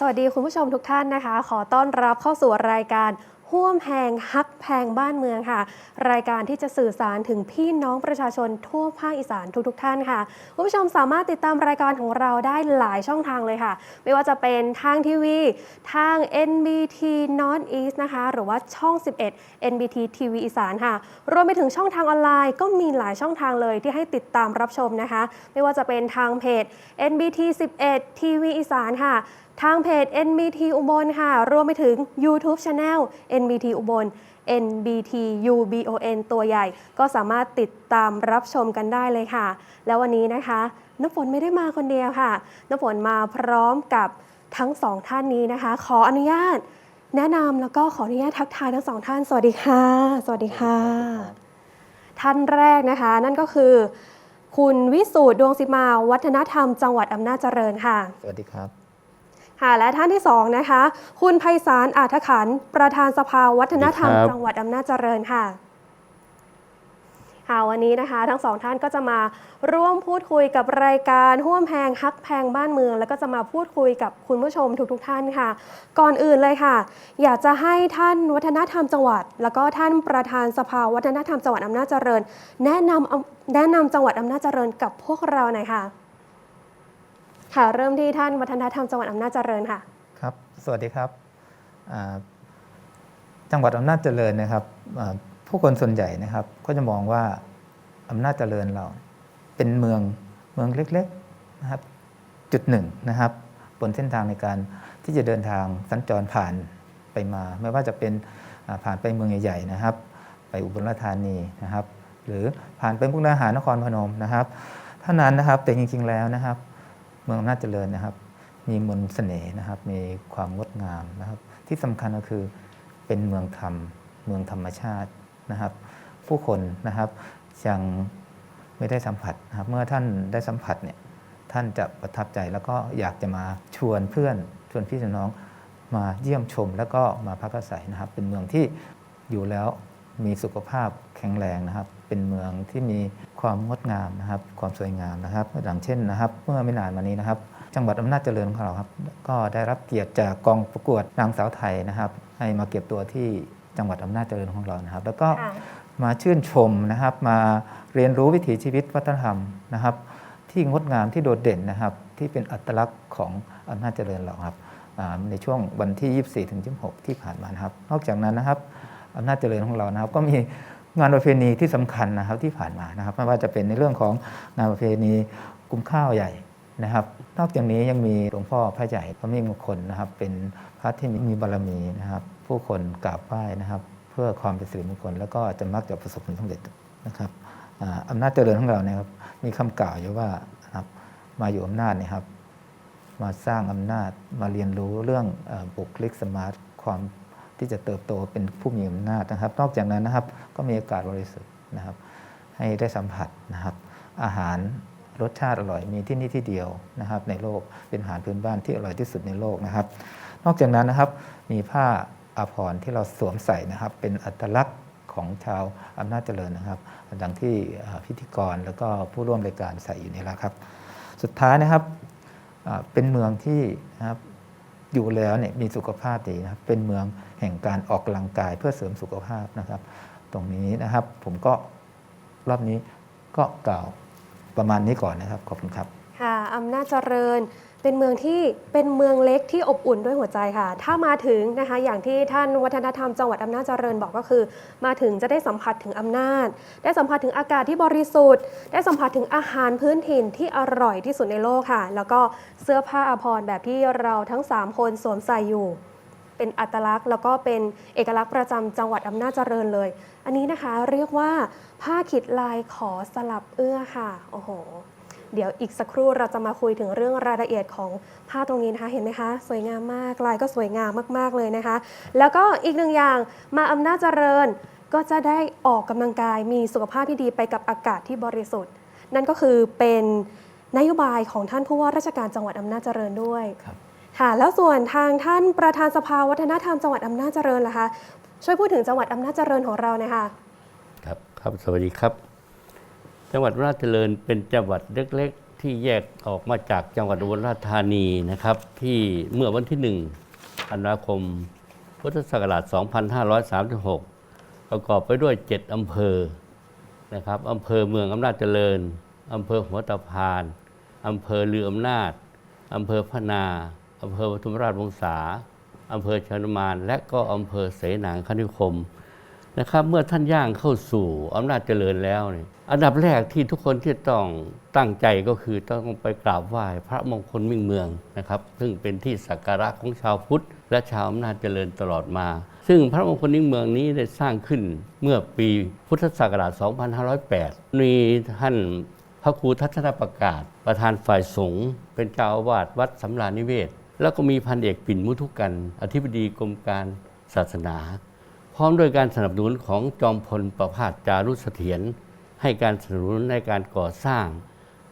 สวัสดีคุณผู้ชมทุกท่านนะคะ ขอต้อนรับเข้าสู่รายการห่วมแหงฮักแพงบ้านเมืองค่ะ รายการที่จะสื่อสารถึงพี่น้องประชาชนทั่วภาคอีสานทุกๆทท่านค่ะคุณผู้ชมสามารถติดตามรายการของเราได้หลายช่องทางเลยค่ะ ไม่ว่าจะเป็นทางทีวีทาง NBT North East นะคะ หรือว่าช่อง 11 NBT TV อีสานค่ะ รวมไปถึงช่องทางออนไลน์ก็มีหลายช่องทางเลยที่ให้ติดตามรับชมนะคะ ไม่ว่าจะเป็นทางเพจ NBT 11 TV อีสานค่ะ ทางเพจ NBT อุบลค่ะ รวมไปถึง YouTube Channel NBT อุบล NBT UBON ตัวใหญ่ ก็สามารถติดตามรับชมกันได้เลยค่ะ แล้ววันนี้นะคะ น้ำฝนไม่ได้มาคนเดียวค่ะ น้ำฝนมาพร้อมกับทั้งสองท่านนี้นะคะ ขออนุญาต แนะนำแล้วก็ขออนุญาตทักทายทั้งสองท่าน สวัสดีค่ะ สวัสดีค่ะ ท่านแรกนะคะ นั่นก็คือ คุณวิสูตรดวงสิมา วัฒนธรรม จังหวัดอำนาจเจริญค่ะ สวัสดีครับ ค่ะและท่านที่สองนะคะ คุณไพศาลอาทขันธ์ประธานสภาวัฒนธรรมสวัสดีครับจังหวัดอำนาจเจริญค่ะค่ะวันนี้นะคะ ทั้งสองท่านก็จะมาร่วมพูดคุยกับรายการห่วมแพงฮักแพงบ้านเมือง แล้วก็จะมาพูดคุยกับคุณผู้ชมทุกๆทท่านค่ะ ก่อนอื่นเลยค่ะ อยากจะให้ท่านวัฒนธรรมจังหวัด แล้วก็ท่านประธานสภาวัฒนธรรมจังหวัดอำนาจเจริญ แนะนำอำแนะนำจังหวัดอำนาจเจริญกับพวกเราหน่อยค่ะ ค่ะเริ่มที่ท่านวัฒนธรรมจังหวัดอำนาจเจริญค่ะ ครับ สวัสดีครับจังหวัดอำนาจเจริญนะครับผู้คนส่วนใหญ่นะครับ ก็จะมองว่าอำนาจเจริญเราเป็นเมืองเมืองเล็กๆนะครับจุดหนึ่งนะครับ บนเส้นทางในการที่จะเดินทางสัญจรผ่านไปมา ไม่ว่าจะเป็นผ่านไปเมืองใหญ่ๆนะครับ ไปอุบลราชธานีนะครับ หรือผ่านไปมุกดาหารนครพนมนะครับเท่านั้นนะครับแต่จริงๆแล้วนะครับ มืองอำนาจเจริญนะครับ มีมนต์เสน่ห์นะครับ มีความงดงามนะครับ ที่สำคัญก็คือเป็นเมืองธรรม เมืองธรรมชาตินะครับ ผู้คนนะครับยังไม่ได้สัมผัสนะครับ เมื่อท่านได้สัมผัสเนี่ยท่านจะประทับใจแล้วก็อยากจะมาชวนเพื่อนชวนพี่ชวนน้องมาเยี่ยมชมแล้วก็มาพักอาศัยนะครับ เป็นเมืองที่อยู่แล้วมีสุขภาพแข็งแรงนะครับ เป็นเมืองที่มี ความงดงามนะครับ ความสวยงามนะครับอย่างเช่นนะครับ เมื่อไม่นานมานี้นะครับ จังหวัดอำนาจเจริญของเราครับก็ได้รับเกียรติจากกองประกวดนางสาวไทยนะครับ ให้มาเก็บตัวที่จังหวัดอำนาจเจริญของเรานะครับ แล้วก็ค่ะมาชื่นชมนะครับ มาเรียนรู้วิถีชีวิตวัฒนธรรมนะครับ ที่งดงามที่โดดเด่นนะครับ ที่เป็นอัตลักษณ์ของอำนาจเจริญเราครับอ่าในช่วงวันที่ 24ถึง26 ที่ผ่านมานะครับ นอกจากนั้นนะครับอำนาจเจริญของเรานะครับ ก็มี งานประเพณีที่สำคัญนะครับที่ผ่านมานะครับไม่ว่าจะเป็นในเรื่องของงานประเพณีกุมข้าวใหญ่นะครับ นอกจากนี้ยังมีหลวงพ่อพระใหญ่พระมิ่งมงคลนะครับ เป็นพระที่มีบารมีนะครับ ผู้คนกราบไหว้นะครับ เพื่อความเป็นสิริมงคล แล้วก็จะมักจะประสบผลสำเร็จนะครับอ่าอำนาจเจริญของเราเนี่ยครับ มีคำกล่าวอยู่ว่านะครับมาอยู่อำนาจเนี่ยครับ มาสร้างอำนาจมาเรียนรู้เรื่องบุคลิกสมาร์ทความ ที่จะเติบโตเป็นผู้มีอำนาจนะครับ นอกจากนั้นนะครับก็มีอากาศบริสุทธิ์นะครับ ให้ได้สัมผัสนะครับ อาหารรสชาติอร่อยมีที่นี่ที่เดียวนะครับ ในโลกเป็นอาหารพื้นบ้านที่อร่อยที่สุดในโลกนะครับ นอกจากนั้นนะครับมีผ้าอาภรณ์ที่เราสวมใส่นะครับ เป็นอัตลักษณ์ของชาวอำนาจเจริญนะครับ ดังที่พิธีกรแล้วก็ผู้ร่วมรายการใส่อยู่นี่แหละครับ สุดท้ายนะครับเป็นเมืองที่นะครับอยู่แล้วเนี่ยมีสุขภาพดีนะครับเป็นเมือง แห่งการออกกำลังกายเพื่อเสริมสุขภาพนะครับ ตรงนี้นะครับผมก็รอบนี้ก็กล่าวประมาณนี้ก่อนนะครับ ขอบคุณครับ ค่ะอำนาจเจริญเป็นเมืองที่เป็นเมืองเล็กที่อบอุ่นด้วยหัวใจค่ะ ถ้ามาถึงนะคะอย่างที่ท่านวัฒนธรรมจังหวัดอำนาจเจริญบอกก็คือ มาถึงจะได้สัมผัสถึงอำนาจ ได้สัมผัสถึงอากาศที่บริสุทธิ์ ได้สัมผัสถึงอาหารพื้นถิ่นที่อร่อยที่สุดในโลกค่ะ แล้วก็เสื้อผ้าอาภรณ์แบบที่เราทั้ง 3 คนสวมใส่อยู่ เป็นอัตลักษณ์ แล้วก็เป็นเอกลักษณ์ประจำจังหวัดอำนาจเจริญเลย อันนี้นะคะเรียกว่าผ้าขิดลายขอสลับเอื้อค่ะโอ้โห เดี๋ยวอีกสักครู่เราจะมาคุยถึงเรื่องรายละเอียดของผ้าตรงนี้นะคะ เห็นไหมคะ สวยงามมากลายก็สวยงามมากๆเลยนะคะ แล้วก็อีกหนึ่งอย่างมาอำนาจเจริญก็จะได้ออกกำลังกายมีสุขภาพที่ดีไปกับอากาศที่บริสุทธิ์ นั่นก็คือเป็นนโยบายของท่านผู้ว่าราชการจังหวัดอำนาจเจริญด้วย ครับ ค่ะแล้วส่วนทางท่านประธานสภาวัฒนธรรมจังหวัดอำนาจเจริญล่ะคะช่วยพูดถึงจังหวัดอำนาจเจริญของเราหน่อยค่ะครับครับสวัสดีครับ จังหวัดราชเจริญเป็นจังหวัดเล็ก ๆ ที่แยกออกมาจากจังหวัดอุบลราชธานีนะครับ ที่เมื่อวันที่1ธันวาคมพุทธศักราช 2536 ประกอบไปด้วย 7 อำเภอนะครับอำเภอเมืองอำนาจเจริญอำเภอหัวตะพานอำเภอลืออำนาจอำเภอพนา อำเภอปทุมราชวงศาอำเภอชนมาน และก็อำเภอเสนางคณิคมนะครับเมื่อท่านย่างเข้าสู่อำนาจเจริญแล้วเนี่ยอันดับแรกที่ทุกคนที่ต้องตั้งใจก็คือต้องไปกราบไหว้พระมงคลมิ่งเมืองนะครับซึ่งเป็นที่สักการะของชาวพุทธ และชาวอำนาจเจริญตลอดมา ซึ่งพระมงคลมิ่งเมืองนี้ได้สร้างขึ้นเมื่อปีพุทธศักราช 2508 มีท่านพระครูทัศนประกาศ ประธานฝ่ายสงฆ์เป็นเจ้าอาวาสวัดสำราญนิเวศ แล้วก็มีพันเอกปิ่นมุทุกัน อธิบดีกรมการศาสนา พร้อมด้วยการสนับสนุนของจอมพลประภาสจารุเสถียรให้การสนับสนุนในการก่อสร้าง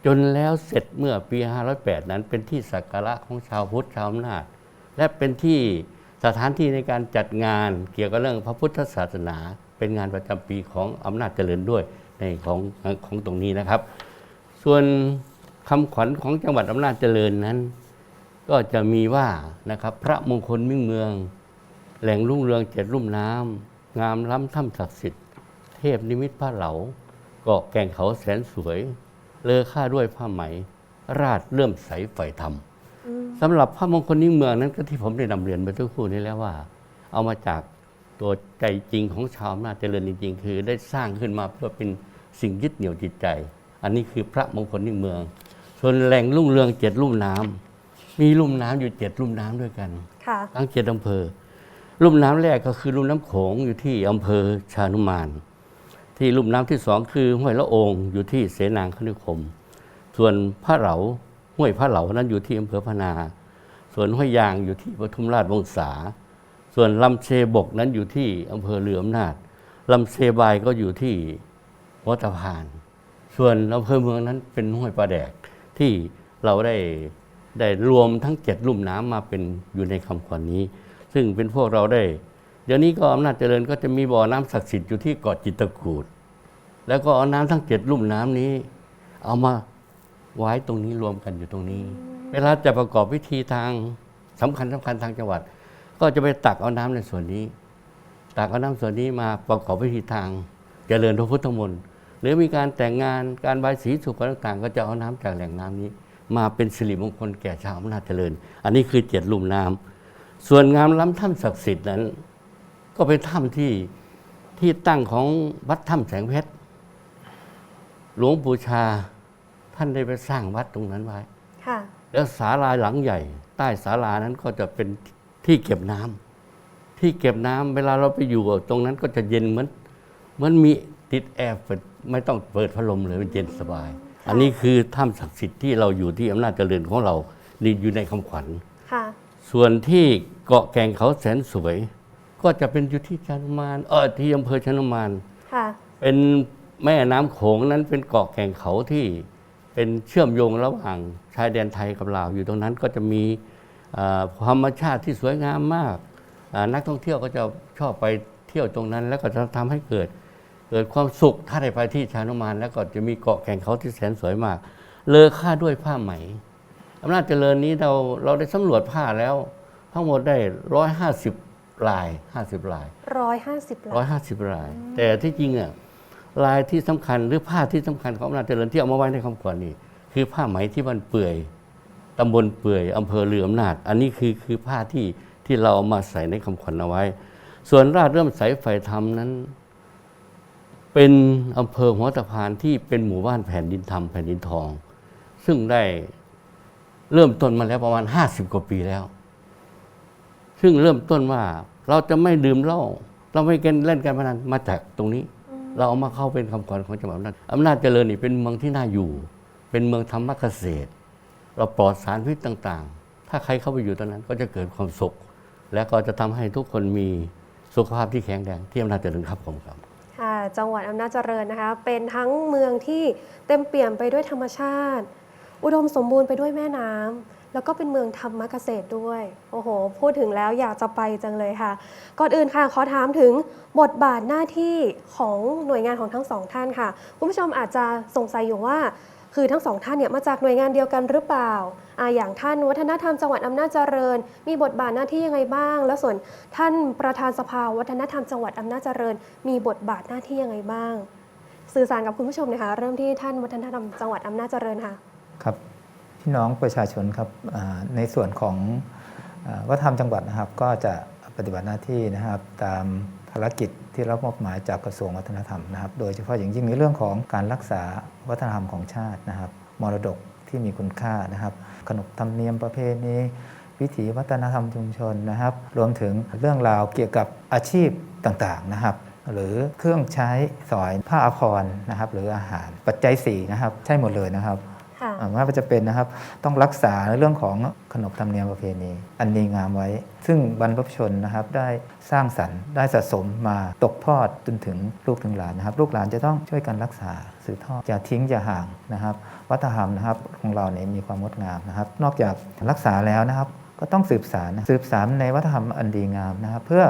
จนแล้วเสร็จเมื่อปี 508 นั้นเป็นที่สักการะของชาวพุทธชาวอำนาจ และเป็นที่สถานที่ในการจัดงานเกี่ยวกับเรื่องพระพุทธศาสนา เป็นงานประจำปีของอำนาจเจริญด้วยในของของตรงนี้นะครับ ส่วนคำขวัญของจังหวัดอำนาจเจริญนั้น ก็จะมีว่านะครับพระมงคลมิ่งเมือง แหล่งรุ่งเรืองเจ็ดรุ่มน้ำงามล้ำถ้ำศักดิ์สิทธิ์เทพนิมิตพระเหลาเกาะแก่งเขาแสนสวย เลอค่าด้วยผ้าไหม ราดเลื่อมใสไฟธรรมสำหรับพระมงคลนิ่งเมืองนั้นก็ที่ผมได้นำเรียนไปทุกครู่นี้แล้วว่า เอามาจากตัวใจจริงของชาวอำนาจเจริญจริงๆ คือได้สร้างขึ้นมาเพื่อเป็นสิ่งยึดเหนี่ยวจิตใจ อันนี้คือพระมงคลนิ่งเมือง ส่วนแหล่งรุ่งเรืองเจ็ดลุ่มน้ำ มีลุ่มน้ำอยู่เจ็ดลุ่มน้ำด้วยกันค่ะทั้งเจ็ดอำเภอ ลุ่มน้ำแรกก็คือลุ่มน้ำโขงอยู่ที่อำเภอชานุมาน ที่ลุ่มน้ำที่สองคือห้วยละโองอยู่ที่เสนางคณิคม ส่วนพระเหลาห้วยพระเหลานั้นอยู่ที่อำเภอพนา ส่วนห้วยยางอยู่ที่ปทุมราชวงศาส่วนลำเชบกนั้นอยู่ที่อำเภอเรืออำนาจลำเชบายก็อยู่ที่วัดตะพาน ส่วนอำเภอเมืองนั้นเป็นห้วยปลาแดกที่เราได้ ได้รวมทั้งเจ็ดลุ่มน้ำมาเป็นอยู่ในคำขวัญนี้ ซึ่งเป็นพวกเราได้ เดี๋ยวนี้ก็อำนาจเจริญก็จะมีบ่อน้ำศักดิ์สิทธิ์อยู่ที่เกาะจิตกูดแล้วก็เอาน้ำทั้งเจ็ดลุ่มน้ำนี้ เอามาไว้ตรงนี้รวมกันอยู่ตรงนี้ เวลาจะประกอบพิธีทางสำคัญสำคัญทางจังหวัด ก็จะไปตักเอาน้ำในส่วนนี้ ตักเอาน้ำส่วนนี้มาประกอบพิธีทางเจริญพระพุทธมนต์หรือมีการแต่งงานการบายสีสุขต่างๆ ก็จะเอาน้ำจากแหล่งน้ำนี้ มาเป็นสิริมงคลแก่ชาวอำนาจเจริญ อันนี้คือเจ็ดลุ่มน้ำส่วนงามล้ำถ้ำศักดิ์สิทธิ์นั้น ก็เป็นถ้ำที่ที่ตั้งของวัดถ้ำแสงเพชรหลวงปู่ชาท่านได้ไปสร้างวัดตรงนั้นไว้ค่ะแล้วศาลาหลังใหญ่ ใต้ศาลานั้นก็จะเป็นที่เก็บน้ำที่เก็บน้ำเวลาเราไปอยู่ตรงนั้นก็จะเย็นเหมือนเหมันมีติดแอร์เปิดไม่ต้องเปิดพัดลมเลยมันเย็นสบาย อันนี้คือถ้ำศักดิ์สิทธิ์ที่เราอยู่ที่อำนาจเจริญของเรานี่อยู่ในคำขวัญ ค่ะ ส่วนที่เกาะแก่งเขาแสนสวย ก็จะเป็นอยู่ที่ชานุมานเออที่อำเภอชานุมาน ค่ะ เป็นแม่น้ำโขงนั้นเป็นเกาะแก่งเขาที่เป็นเชื่อมโยงระหว่างชายแดนไทยกับลาวอยู่ตรงนั้นก็จะมีอ่าธรรมชาติที่สวยงามมากอ่านักท่องเที่ยวก็จะชอบไปเที่ยวตรงนั้น แล้วก็จะทำให้เกิด เกิดความสุขถ้าได้ไปที่ชานุมานแล้วก็จะมีเกาะแก่งเขาที่แสนสวยมาก เลอค่าด้วยผ้าไหมอำนาจเจริญนี้เราเราได้สำรวจผ้าแล้ว ทั้งหมดได้ร้อยห้าสิบลายห้าสิบลายร้อยห้าสิบร้อล้ายนห้าสิบลาย แต่ที่จริงอะลายที่สำคัญหรือผ้าที่สำคัญของอำนาจเจริญที่เอามาไว้ในคำขวัญนี่คือผ้าไหมที่บ้านเปื่อยตำบลเปื่อยอำเภอเรืออำนาจ อันนี้คือคือผ้าที่ที่เราเอามาใส่ในคำขวัญเอาไว้ ส่วนราชเริ่มใสไฟธรรมนั้น เป็นอำเภอหัวตะพานที่เป็นหมู่บ้านแผ่นดินธรรมแผ่นดินทอง ซึ่งได้เริ่มต้นมาแล้วประมาณห้าสิบกว่าปีแล้ว ซึ่งเริ่มต้นว่าเราจะไม่ดื่มเหล้าเราไม่เกนเล่นการพนันมาจากตรงนี้ เราเอามาเข้าเป็นคำขวัญของจังหวัดอำนาจอำนาจเจริญนี่เป็นเมืองที่น่าอยู่ เป็นเมืองธรรมเกษตร เราปลอดสารพิษต่าง ๆ ถ้าใครเข้าไปอยู่ตรงนั้นก็จะเกิดความสุข และก็จะทำให้ทุกคนมีสุขภาพที่แข็งแรงที่อำนาจเจริญครับผมครับ จังหวัดอำนาจเจริญนะคะ เป็นทั้งเมืองที่เต็มเปี่ยมไปด้วยธรรมชาติ อุดมสมบูรณ์ไปด้วยแม่น้ำแล้วก็เป็นเมืองธรรมเกษตรด้วย โอ้โห พูดถึงแล้วอยากจะไปจังเลยค่ะ ก่อนอื่นค่ะ ขอถามถึงบทบาทหน้าที่ของหน่วยงานของทั้งสองท่านค่ะ คุณผู้ชมอาจจะสงสัยอยู่ว่า คือทั้งสองท่านเนี่ยมาจากหน่วยงานเดียวกันหรือเปล่าอ่าอย่างท่านวัฒนธรรมจังหวัดอำนาจเจริญ มีบทบาทหน้าที่ยังไงบ้าง แล้วส่วนท่านประธานสภาวัฒนธรรมจังหวัดอำนาจเจริญ มีบทบาทหน้าที่ยังไงบ้าง สื่อสารกับคุณผู้ชมนะคะเริ่มที่ท่านวัฒนธรรมจังหวัดอำนาจเจริญค่ะครับพี่น้องประชาชนครับในส่วนของวัฒนธรรมจังหวัดนะครับ ก็จะปฏิบัติหน้าที่นะครับตามภารกิจ ที่รับมอบหมายจากกระทรวงวัฒนธรรมนะครับ โดยเฉพาะอย่างยิ่งในเรื่องของการรักษาวัฒนธรรมของชาตินะครับ มรดกที่มีคุณค่านะครับ ขนบธรรมเนียมประเพณีวิถีวัฒนธรรมชุมชนนะครับ รวมถึงเรื่องราวเกี่ยวกับอาชีพต่างๆนะครับ หรือเครื่องใช้สอยผ้าอาภรณ์นะครับ หรืออาหารปัจจัยสี่นะครับ ใช่หมดเลยนะครับ ไม่ว่าจะเป็นนะครับต้องรักษาในเรื่องของขนบธรรมเนียมประเพณี อันดีงามไว้ ซึ่งบรรพชนนะครับได้สร้างสรรค์ได้สะสมมาตกทอดจนถึงลูกถึงหลานนะครับ ลูกหลานจะต้องช่วยกันรักษาสืบทอดอย่าทิ้งอย่าห่างนะครับ วัฒนธรรมนะครับของเราเนี่ยมีความงดงามนะครับ นอกจากรักษาแล้วนะครับก็ต้องสืบสารสืบสารในวัฒนธรรมอันดีงามนะครับ เพื่อ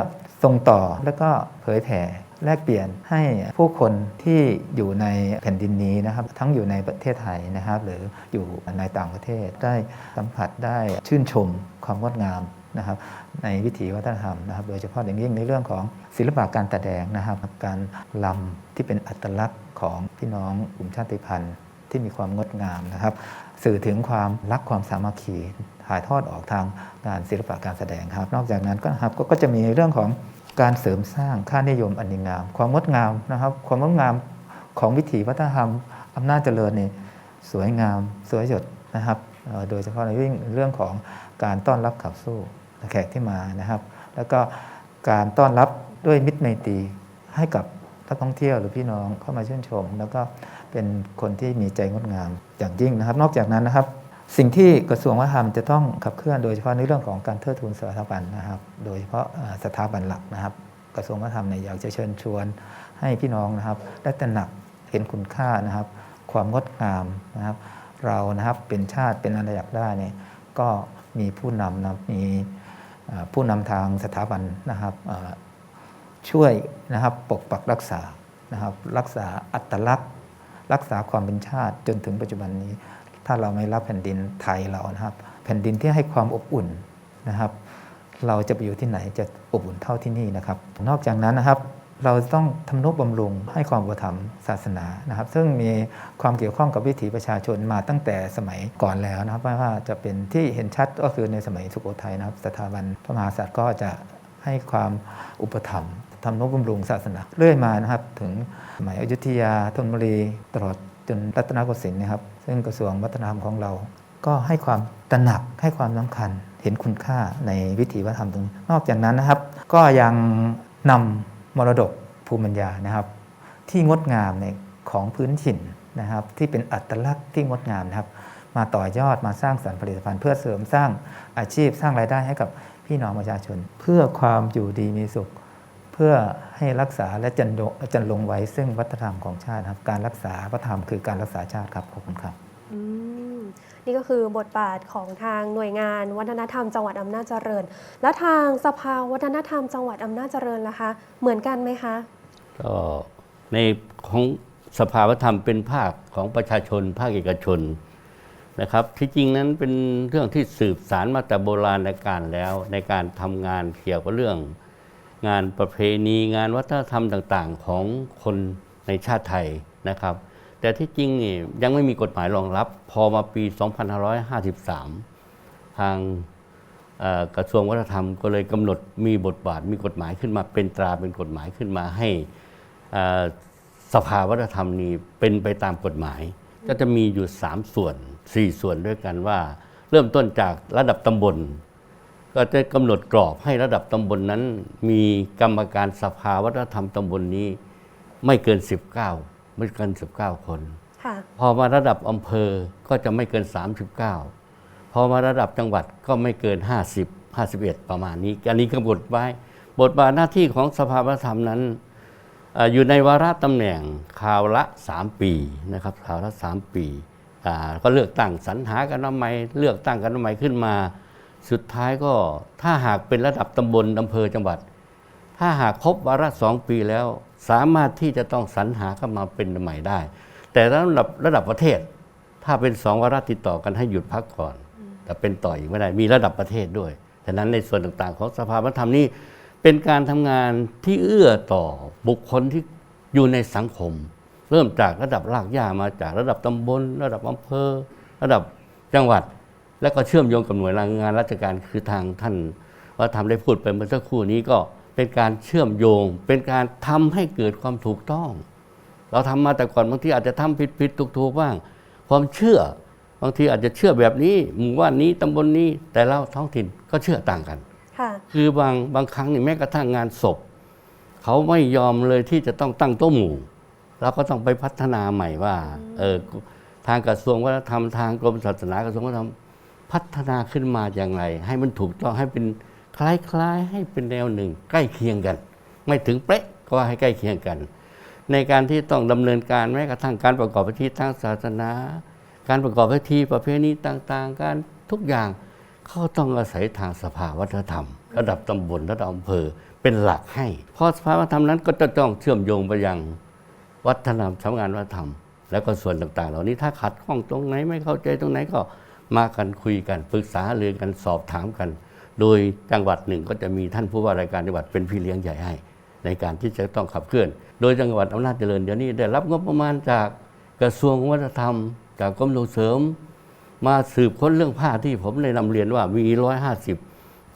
ส่งต่อแล้วก็เผยแผ่ แลกเปลี่ยนให้ผู้คนที่อยู่ในแผ่นดินนี้นะครับ ทั้งอยู่ในประเทศไทยนะครับ หรืออยู่ในต่างประเทศได้สัมผัสได้ชื่นชมความงดงามนะครับในวิถีวัฒนธรรมนะครับ โดยเฉพาะอย่างยิ่งในเรื่องของศิลปะการแสดงนะครับ การลำที่เป็นอัตลักษณ์ของพี่น้องกลุ่มชาติพันธุ์ ที่มีความงดงามนะครับ สื่อถึงความรักความสามัคคีถ่ายทอดออกทางงานศิลปะการแสดงครับ นอกจากนั้นก็ครับก็จะมีเรื่องของ การเสริมสร้างค่านิยมอันดีงาม ความงดงามนะครับ ความงดงามของวิถีวัฒนธรรมอำนาจเจริญนี่สวยงามสวยหยดนะครับโดยเฉพาะในเรื่องของการต้อนรับขับสู้แขกที่มานะครับ แล้วก็การต้อนรับด้วยมิตรไมตรีให้กับนักท่องเที่ยวหรือพี่น้องเข้ามาชื่นชม แล้วก็เป็นคนที่มีใจงดงามอย่างยิ่งนะครับ นอกจากนั้นนะครับ สิ่งที่กระทรวงวัฒนธรรมจะต้องขับเคลื่อนโดยเฉพาะในเรื่องของการเทิดทูนสถาบันนะครับ โดยเฉพาะสถาบันหลักนะครับ กระทรวงวัฒนธรรมเนี่ยอยากจะเชิญชวนให้พี่น้องนะครับได้ตระหนักเห็นคุณค่านะครับ ความงดงามนะครับ เรานะครับเป็นชาติเป็นอาณาจักรได้เนี่ยก็มีผู้นำนะมีผู้นำทางสถาบันนะครับช่วยนะครับปกปักรักษานะครับรักษาอัตลักษณ์ รักษาความเป็นชาติจนถึงปัจจุบันนี้ ถ้าเราไม่รับแผ่นดินไทยเรานะครับ แผ่นดินที่ให้ความอบอุ่นนะครับ เราจะไปอยู่ที่ไหนจะอบอุ่นเท่าที่นี่นะครับ นอกจากนั้นนะครับ เราต้องทำนุบำรุงให้ความอุปถัมภ์ศาสนานะครับ ซึ่งมีความเกี่ยวข้องกับวิถีประชาชนมาตั้งแต่สมัยก่อนแล้วนะครับไม่ว่าจะเป็นที่เห็นชัดก็คือในสมัยสุโขทัยนะครับ สถาบันพระมหากษัตริย์ก็จะให้ความอุปถัมภ์ทำนุบำรุงศาสนาเรื่อยมานะครับ ถึงสมัยอยุธยาธนบุรีตลอดจนรัตนโกสินทร์นะครับ ซึ่งกระทรวงวัฒนธรรมของเรา ก็ให้ความตระหนักให้ความสำคัญเห็นคุณค่าในวิถีวัฒนธรรมตรงนี้นอกจากนั้นนะครับ ก็ยังนำมรดกภูมิปัญญานะครับ ที่งดงามในของพื้นถิ่นนะครับ ที่เป็นอัตลักษณ์ที่งดงามนะครับ มาต่อยอดมาสร้างสรรค์ผลิตภัณฑ์ เพื่อเสริมสร้างอาชีพสร้างรายได้ให้กับพี่น้องประชาชน เพื่อความอยู่ดีมีสุข เพื่อให้รักษาและจันโดจันลงไว้ซึ่งวัฒนธรรมของชาตินะครับ การรักษาวัฒนธรรมคือการรักษาชาติครับขอบคุณครับอืมนี่ก็คือบทบาทของทางหน่วยงานวัฒนธรรมจังหวัดอำนาจเจริญ และทางสภาวัฒนธรรมจังหวัดอำนาจเจริญล่ะคะ เหมือนกันไหมคะก็ในของสภาวธรรมเป็นภาคของประชาชน ภาคเอกชนนะครับ ที่จริงนั้นเป็นเรื่องที่สืบสารมาแต่โบราณการแล้ว ในการทำงานเกี่ยวกับเรื่อง งานประเพณีงานวัฒนธรรมต่างๆ ของคนในชาติไทยนะครับ แต่ที่จริงนี่ยังไม่มีกฎหมายรองรับ พอมาปี 2553 ทางกระทรวงวัฒนธรรมก็เลยกำหนดมีบทบาทมีกฎหมายขึ้นมาเป็นตราเป็นกฎหมายขึ้นมาให้สภาวัฒนธรรมนี้เป็นไปตามกฎหมาย ก็จะมีอยู่ 3 ส่วน 4 ส่วนด้วยกันว่า เริ่มต้นจากระดับตำบล ก็จะกำหนดกรอบให้ระดับตำบลนนั้น มีกรรมการสภาวัฒนธรรมตำบลนนี้ ไม่เกิน 19 ไม่เกิน 19 คนค่ะพอมาระดับอำเภอก็จะไม่เกิน 39 พอมาระดับจังหวัดก็ไม่เกิน 50 51 ประมาณนี้ อันนี้กำหนดไว้ บทบาทหน้าที่ของสภาวัฒนธรรมนั้นเอออยู่ในวาระตำแหน่งคราวละ 3 ปีนะครับคราวละ 3 ปีอ่าก็เลือกตั้งสรรหากันมาใหม่เลือกตั้งกันมาใหม่ขึ้นมา สุดท้ายก็ถ้าหากเป็นระดับตำบลอำเภอจังหวัด ถ้าหากครบวาระสองปีแล้ว สามารถที่จะต้องสรรหาเข้ามาเป็นใหม่ได้ แต่ระดับระดับประเทศ ถ้าเป็นสองวาระติดต่อกันให้หยุดพักก่อน แต่เป็นต่ออีกไม่ได้มีระดับประเทศด้วยฉะนั้นในส่วนต่างๆ ของสภาวัฒนธรรมนี้เป็นการทำงานที่เอื้อต่อบุคคลที่อยู่ในสังคม เริ่มจากระดับรากหญ้ามาจากระดับตำบล ระดับอำเภอ ระดับจังหวัด แล้วก็เชื่อมโยงกับหน่วยงานราชการคือทางท่านว่าทำได้พูดไปเมื่อสักครู่นี้ก็เป็นการเชื่อมโยง เป็นการทำให้เกิดความถูกต้อง เราทำมาแต่ก่อนบางทีอาจจะทำผิดผิดถูกถูกบ้าง ความเชื่อบางทีอาจจะเชื่อแบบนี้หมู่ว่านนี้ตำบลนี้แต่ละท้องถิ่นก็เชื่อต่างกันค่ะคือบางบางครั้งนี่แม้กระทั่งงานศพ เขาไม่ยอมเลยที่จะต้องตั้งโต๊ะหมู่เราก็ต้องไปพัฒนาใหม่ว่าเออทางกระทรวงวัฒนธรรมทางกรมศาสนากระทรวงวัฒนธรรม พัฒนาขึ้นมาอย่างไร ให้มันถูกต้องให้เป็นคล้ายๆ ให้เป็นแนวหนึ่ง ใกล้เคียงกัน ไม่ถึงเป๊ะก็ให้ใกล้เคียงกัน ในการที่ต้องดำเนินการแม้กระทั่งการประกอบพิธีทางศาสนา การประกอบพิธีประเพณีต่างๆ การทุกอย่างเขาต้องอาศัยทางสภาวัฒนธรรม ระดับตำบลระดับอำเภอเป็นหลักให้เพราะสภาวัฒนธรรมนั้นก็จะต้องเชื่อมโยงไปยังวัฒนธรรมสำนักงานวัฒนธรรม แล้วก็ส่วนต่างๆ เหล่านี้ถ้าขัดข้องตรงไหนไม่เข้าใจตรงไหนก็ มากันคุยกันปรึกษาเรื่องกันสอบถามกัน โดยจังหวัดหนึ่งก็จะมีท่านผู้ว่ารายการจังหวัดเป็นพี่เลี้ยงใหญ่ให้ ในการที่จะต้องขับเคลื่อน โดยจังหวัดอำนาจเจริญเดี๋ยวนี้ได้รับงบประมาณจากกระทรวงวัฒนธรรม จากกรมส่งเสริม มาสืบค้นเรื่องผ้าที่ผมได้นำเรียนว่ามีร้อยห้าสิบ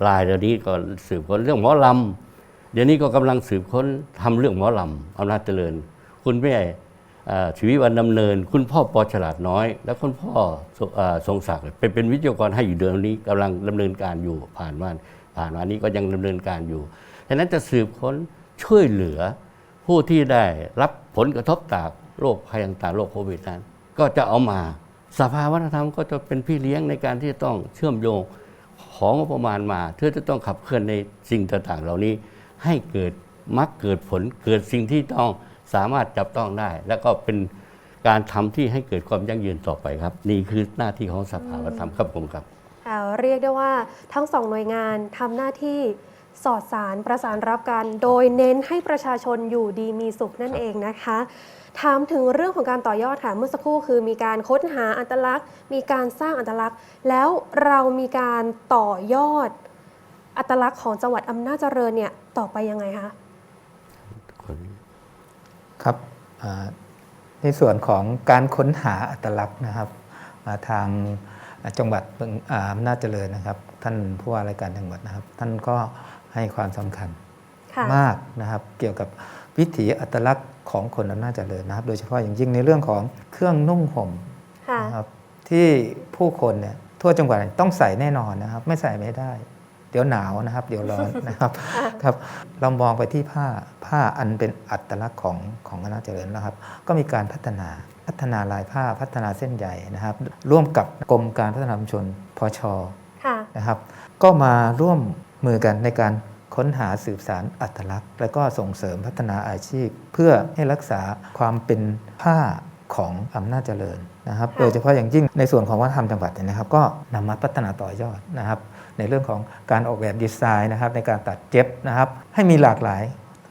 ลายเดี๋ยวนี้ก็สืบค้นเรื่องหมอลำเดี๋ยวนี้ก็กำลังสืบค้นทำเรื่องหมอลำอำนาจเจริญ คุณแม่ ชีวิวันดำเนิน คุณพ่อปอฉลาดน้อย และคุณพ่อทรงศักดิ์เป็นเป็นวิทยากรให้อยู่เดือนนี้กำลังดำเนินการอยู่ผ่านมาผ่านมานี้ก็ยังดำเนินการอยู่ฉะนั้นจะสืบค้นช่วยเหลือผู้ที่ได้รับผลกระทบจากโรคภัยต่างๆโรคโควิดนั้น ก็จะเอามาสภาวัฒนธรรมก็จะเป็นพี่เลี้ยงในการที่จะต้องเชื่อมโยงของงบประมาณมาเพื่อจะต้องขับเคลื่อนในสิ่งต่างๆ เหล่านี้ให้เกิดมักเกิดผลเกิดสิ่งที่ต้อง สามารถจับต้องได้ แล้วก็เป็นการทำที่ให้เกิดความยั่งยืนต่อไปครับ นี่คือหน้าที่ของสภาวัฒนธรรมครับผมครับค่ะเรียกได้ว่าทั้งสองหน่วยงานทำหน้าที่สอดสารประสานรับกัน โดยเน้นให้ประชาชนอยู่ดีมีสุขนั่นเองนะคะถามถึงเรื่องของการต่อยอดค่ะเมื่อสักครู่คือมีการค้นหาอัตลักษณ์ มีการสร้างอัตลักษณ์ แล้วเรามีการต่อยอด อัตลักษณ์ของจังหวัดอำนาจเจริญเนี่ยต่อไปยังไงคะ ครับอ่าในส่วนของการค้นหาอัตลักษณ์นะครับอ่าทางจังหวัดเมืองอ่าอำนาจเจริญนะครับ ท่านผู้ว่าราชการจังหวัดนะครับ ท่านก็ให้ความสำคัญค่ะมากนะครับเกี่ยวกับวิถีอัตลักษณ์ของคนอำนาจเจริญนะครับ โดยเฉพาะอย่างยิ่งในเรื่องของเครื่องนุ่งห่มค่ะนะครับที่ผู้คนเนี่ยทั่วจังหวัดต้องใส่แน่นอนนะครับ ไม่ใส่ไม่ได้ เดี๋ยวหนาวนะครับ เดี๋ยวร้อนนะครับครับเรามองไปที่ผ้าผ้าอันเป็นอัตลักษณ์ของของคณะเจริญนะครับ ก็มีการพัฒนาพัฒนาลายผ้าพัฒนาเส้นใยนะครับ ร่วมกับกรมการพัฒนาชุมชนพชค่ะนะครับ ก็มาร่วมมือกันในการค้นหาสืบสารอัตลักษณ์ และก็ส่งเสริมพัฒนาอาชีพ เพื่อให้รักษาความเป็นผ้าของอำนาจเจริญนะครับค่ะโดยเฉพาะอย่างยิ่งในส่วนของวัฒนธรรมจังหวัดเนี่ยนะครับ ก็นำมาพัฒนาต่อยอดนะครับ ในเรื่องของการออกแบบดีไซน์นะครับในการตัดเย็บนะครับให้มีหลากหลาย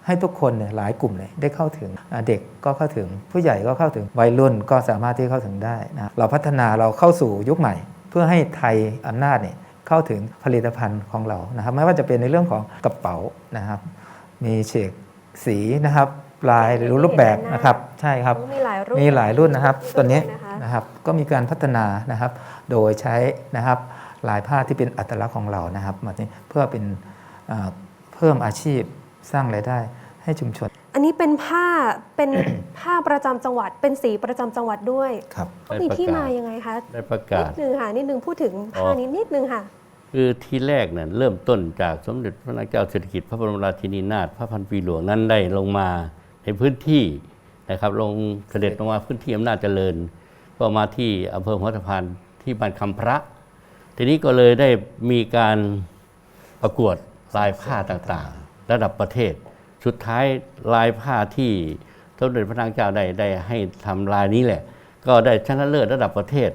ให้ทุกคนเนี่ยหลายกลุ่มเลยได้เข้าถึงอ่าเด็กก็เข้าถึงผู้ใหญ่ก็เข้าถึงวัยรุ่นก็สามารถที่เข้าถึงได้นะครับเราพัฒนาเราเข้าสู่ยุคใหม่ เพื่อให้ไทยอำนาจเนี่ยเข้าถึงผลิตภัณฑ์ของเรานะครับไม่ว่าจะเป็นในเรื่องของกระเป๋านะครับมีเฉกสีนะครับลายหรือรูปแบบนะครับใช่ครับมีหลายรุ่นมีหลายรุ่นนะครับรุ่นตัวนี้นะคะนะครับก็มีการพัฒนานะครับโดยใช้นะครับ ลายผ้าที่เป็นอัตลักษณ์ของเรานะครับมาที่เพื่อเป็นเอ่อเพิ่มอาชีพสร้างรายได้ให้ชุมชน อันนี้เป็นผ้าเป็นผ้าประจำจังหวัด เป็นสีประจำจังหวัดด้วยครับเขามีที่มายังไงคะได้ประนิกาศดนึงค่ะนิดนึงพูดถึงอ๋อผ้านี้นิดนึงค่ะคือที่แรกเนี่ยเริ่มต้นจากสมเด็จพระนางเจ้าสิริกิติ์พระบรมราชินีนาถพระพันปีหลวงนั้นได้ลงมาในพื้นที่นะครับลงเสด็จลงมาพื้นที่อำนาจเจริญ ก็มาที่อำเภอหัวตะพานที่บ้านคำพระ ทีนี้ก็เลยได้มีการประกวดลายผ้าต่างๆ ระดับประเทศ สุดท้ายลายผ้าที่สมเด็จพระนางเจ้าได้ได้ให้ทำลายนี้แหละ ก็ได้ชนะเลิศระดับประเทศ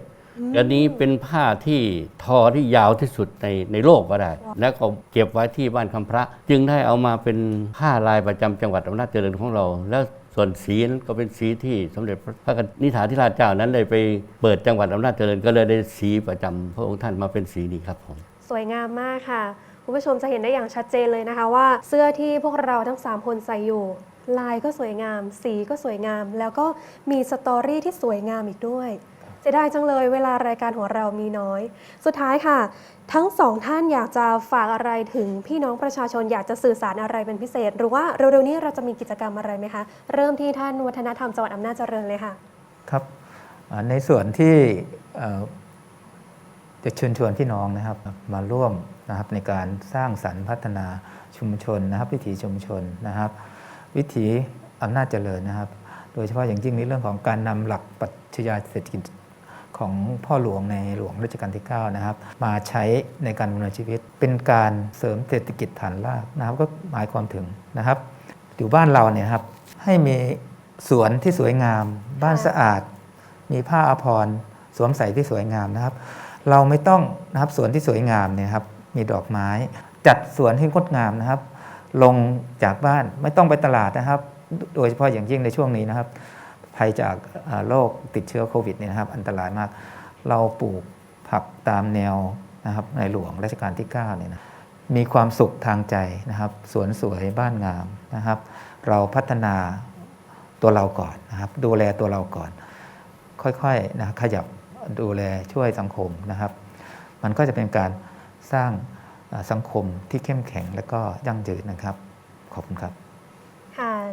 อันนี้เป็นผ้าที่ทอที่ยาวที่สุดในในโลกก็ได้ แล้วก็เก็บไว้ที่บ้านคำพระ จึงได้เอามาเป็นผ้าลายประจำจังหวัดอำนาจเจริญของเรา แล้ว ส่วนสีนั้นก็เป็นสีที่สมเด็จพระนิธิธิราชเจ้านั้นได้ไปเปิดจังหวัดอำนาจเจริญก็เลยได้สีประจำพระองค์ท่านมาเป็นสีนี้ครับผมสวยงามมากค่ะคุณผู้ชมจะเห็นได้อย่างชัดเจนเลยนะคะว่า เสื้อที่พวกเราทั้ง 3 คนใส่อยู่ ลายก็สวยงาม สีก็สวยงาม แล้วก็มีสตอรี่ที่สวยงามอีกด้วย เสียดายจังเลยเวลารายการของเรามีน้อย สุดท้ายค่ะ ทั้งสองท่านอยากจะฝากอะไรถึงพี่น้องประชาชนอยากจะสื่อสารอะไรเป็นพิเศษ หรือว่าเร็วๆนี้เราจะมีกิจกรรมอะไรไหมคะ เริ่มที่ท่านวัฒนธรรมจังหวัดอำนาจเจริญเลยค่ะ ครับในส่วนที่จะเชิญชวนพี่น้องนะครับมาร่วมนะครับในการสร้างสรรค์พัฒนาชุมชนนะครับ วิถีชุมชนนะครับ วิถีอำนาจเจริญนะครับ โดยเฉพาะอย่างยิ่งในเรื่องของการนำหลักปรัชญาเศรษฐกิจ ของพ่อหลวงในหลวงรัชกาลที่ 9 นะครับ มาใช้ในการดำเนินชีวิต เป็นการเสริมเศรษฐกิจฐานรากนะครับ ก็หมายความถึงนะครับ อยู่บ้านเราเนี่ยครับให้มีสวนที่สวยงาม บ้านสะอาด มีผ้าอาภรณ์สวมใส่ที่สวยงามนะครับ เราไม่ต้องนะครับสวนที่สวยงามเนี่ยครับมีดอกไม้ จัดสวนให้งดงามนะครับ ลงจากบ้านไม่ต้องไปตลาดนะครับ โดยเฉพาะอย่างยิ่งในช่วงนี้นะครับ ภัยจากโรคติดเชื้อโควิดเนี่ยนะครับ อันตรายมาก เราปลูกผักตามแนวนะครับในหลวงรัชกาลที่9เนี่ยนะมีความสุขทางใจนะครับ สวนสวยบ้านงามนะครับ เราพัฒนาตัวเราก่อนนะครับ ดูแลตัวเราก่อน ค่อยๆนะขยับดูแลช่วยสังคมนะครับ มันก็จะเป็นการสร้างสังคมที่เข้มแข็งและก็ยั่งยืนนะครับ ขอบคุณครับ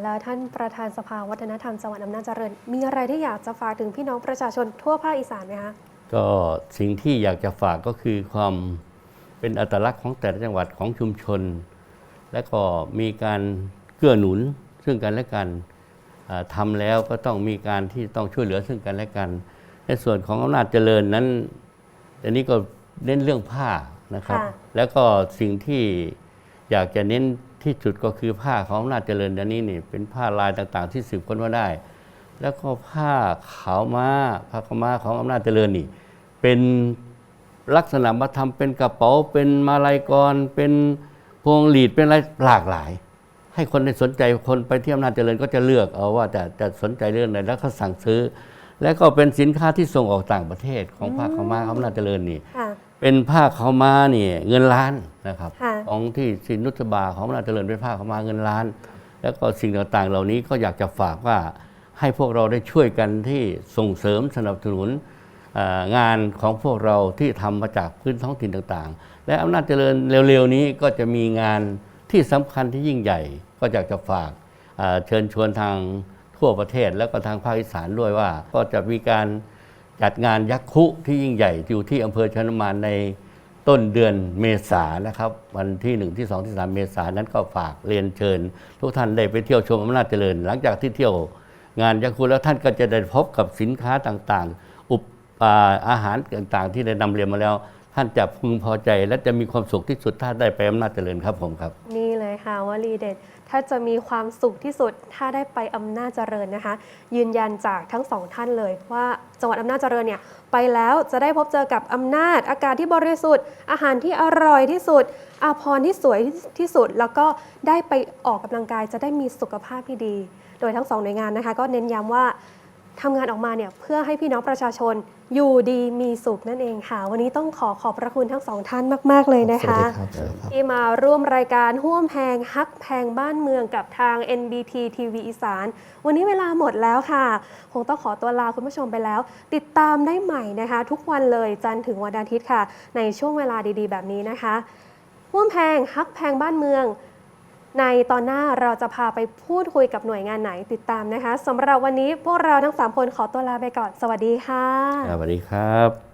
แล้วท่านประธานสภาวัฒนธรรมจังหวัดอำนาจเจริญ มีอะไรที่อยากจะฝากถึงพี่น้องประชาชนทั่วภาคอีสานไหมคะก็สิ่งที่อยากจะฝากก็คือความเป็นอัตลักษณ์ของแต่ละจังหวัดของชุมชน และก็มีการเกื้อหนุนซึ่งกันและกันอ่าทำแล้วก็ต้องมีการที่ต้องช่วยเหลือซึ่งกันและกัน ในส่วนของอำนาจเจริญนั้นอันนี้ก็เน้นเรื่องผ้านะครับค่ะแล้วก็สิ่งที่อยากจะเน้น ที่สุดก็คือผ้าของอำนาจเจริญอันนี้นี่เป็นผ้าลายต่างๆ ที่สืบค้นมาได้ แล้วก็ผ้าขาวม้าผ้าขาวม้าของอำนาจเจริญนี่ เป็นลักษณะมาทำเป็นกระเป๋าเป็นมาลัยกร เป็นพวงหลีดเป็นอะไรหลากหลาย ให้คนได้สนใจคนไปเที่ยวอำนาจเจริญก็จะเลือกเอาว่าจะจะสนใจเรื่องไหนแล้วก็สั่งซื้อ และก็เป็นสินค้าที่ส่งออกต่างประเทศของผ้าขาวม้าอำนาจเจริญนี่ เป็นผ้าขาวม้านี่เงินล้านนะครับค่ะ ของที่สินนุชบาของอำนาจเจริญเป็นผ้าขาวม้าเงินล้าน แล้วก็สิ่งต่างๆ เหล่านี้ก็อยากจะฝากว่าให้พวกเราได้ช่วยกันที่ส่งเสริมสนับสนุนเอ่องานของพวกเราที่ทำมาจากพื้นท้องถิ่นต่างๆ และอำนาจเจริญเร็วๆนี้ก็จะมีงานที่สำคัญที่ยิ่งใหญ่ ก็อยากจะฝากเอ่อเชิญชวนทางทั่วประเทศ แล้วก็ทางภาคอีสานด้วยว่าก็จะมีการ จัดงานยักษ์คุที่ยิ่งใหญ่อยู่ที่อำเภอชนมานในต้นเดือนเมษายนนะครับ วันที่ 1 ที่ 2 ที่ 3 เมษายนนั้นก็ฝากเรียนเชิญ ทุกท่านได้ไปเที่ยวชมอำนาจเจริญ หลังจากที่เที่ยวงานยักษ์คุแล้วท่านก็จะได้พบกับสินค้าต่างๆ อุปอาอาหารต่างๆ ที่ได้นำเรียนมาแล้ว ท่านจะพึงพอใจและจะมีความสุขที่สุดถ้าได้ไปอำนาจเจริญครับผมครับ นี่เลยค่ะวลีเด็ด ถ้าจะมีความสุขที่สุดถ้าได้ไปอำนาจเจริญนะคะ ยืนยันจากทั้งสองท่านเลยว่าจังหวัดอำนาจเจริญเนี่ยไปแล้วจะได้พบเจอกับอำนาจอากาศที่บริสุทธิ์ อาหารที่อร่อยที่สุด อาพรณ์ที่สวยที่สุด แล้วก็ได้ไปออกกำลังกายจะได้มีสุขภาพที่ดี โดยทั้งสองหน่วยงานนะคะ ก็เน้นย้ำว่า ทำงานออกมาเนี่ยเพื่อให้พี่น้องประชาชนอยู่ดีมีสุขนั่นเองค่ะ วันนี้ต้องขอขอบพระคุณทั้งสองท่านมาก ๆ เลยนะคะสวัสดีครับสวัสดีครับที่มาร่วมรายการห่วมแพงฮักแพงบ้านเมืองกับทาง NBT TV อีสาน วันนี้เวลาหมดแล้วค่ะ คงต้องขอตัวลาคุณผู้ชมไปแล้ว ติดตามได้ใหม่นะคะ ทุกวันเลยจันทร์ถึงวันอาทิตย์ค่ะ ในช่วงเวลาดีๆ แบบนี้นะคะห่วมแพงฮักแพงบ้านเมือง ในตอนหน้าเราจะพาไปพูดคุยกับหน่วยงานไหนติดตามนะคะสำหรับวันนี้พวกเราทั้ง 3 คนขอตัวลาไปก่อน สวัสดีค่ะ สวัสดีครับ